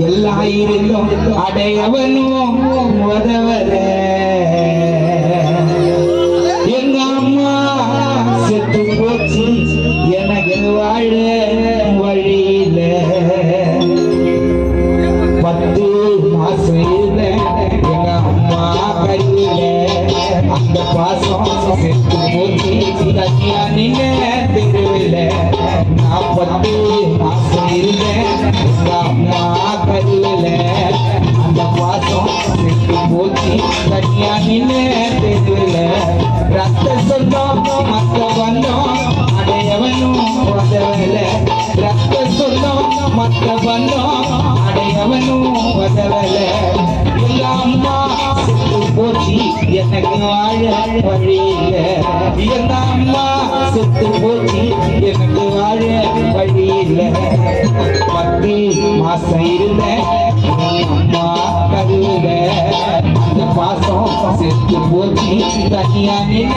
எல்லா இருந்தும் அடையவனும் உதவரே எனக்கு வாழ வழியில என்னம்மா சுத்து போச்சு எனக்கு வாழ வழியில பத்து மாசம் இருந்த அம்மா கருவில அந்த பாசம் செத்து போச்சு தனியா நில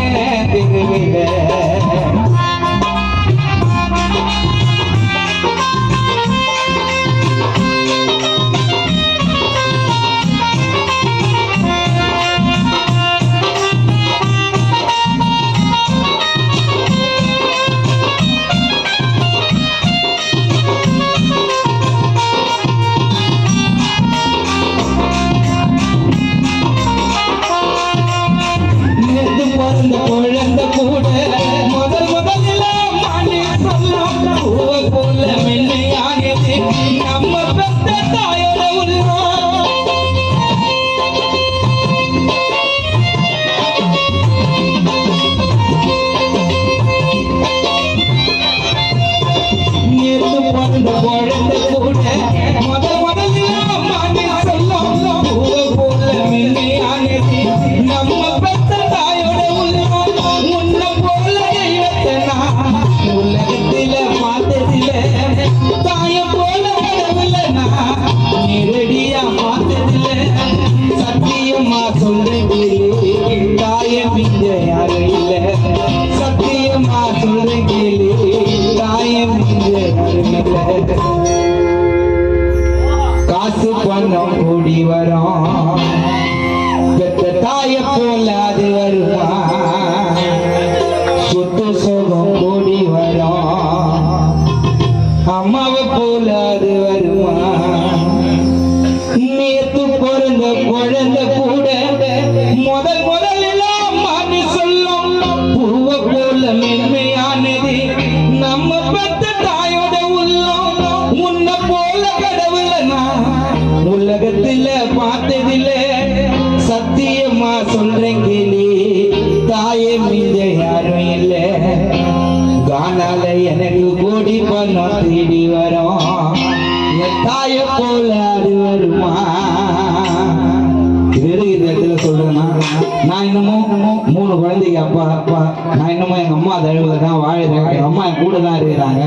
நான் இன்னமும் மூணு குழந்தைங்க அப்பா அப்பா நான் இன்னமும் எங்கள் அம்மா தழுவுதான் வாழுறேன் எங்கள் அம்மா என் கூட தான் இருக்கிறாங்க.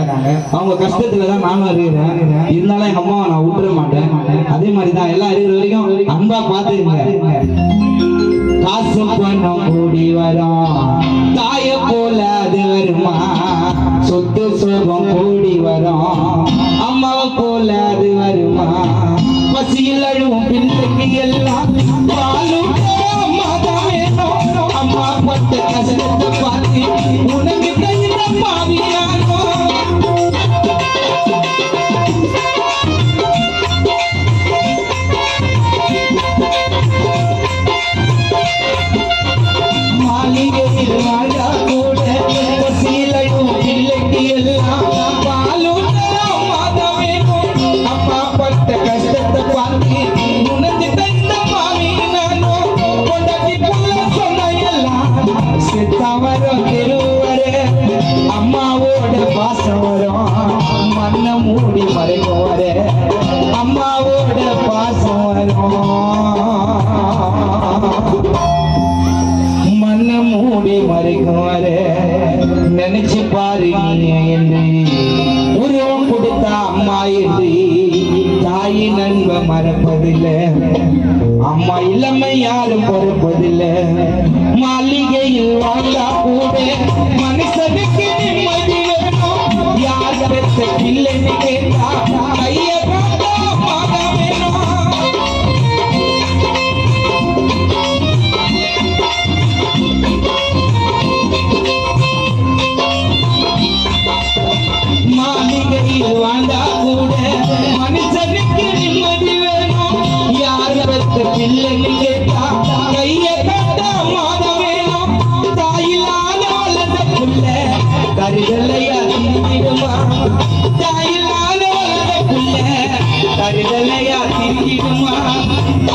அவங்க கஷ்டத்தில் தான் நானும் இருக்கிறேன். இருந்தாலும் எங்கள் அம்மாவை நான் விட்டுற மாட்டேன். அதே மாதிரி தான் எல்லாம் இருக்கிற வரைக்கும் அன்பா பார்த்துருங்க காசு பணம் கூடி வரும் தாய போல அது வருமா? சொத்து சோகம் கூடி வரும் அம்மாவை போல அது வருமா? பசியில் அழுவும் பிள்ளைக்கு எல்லாம் பாலும் நில கருதலையா திரிக்கிடுமா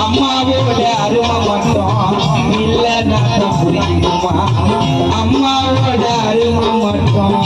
அம்மாவோட அருமை மட்டும் இல்ல நான் புரியுமா? அம்மாவோட அருமை மட்டும்.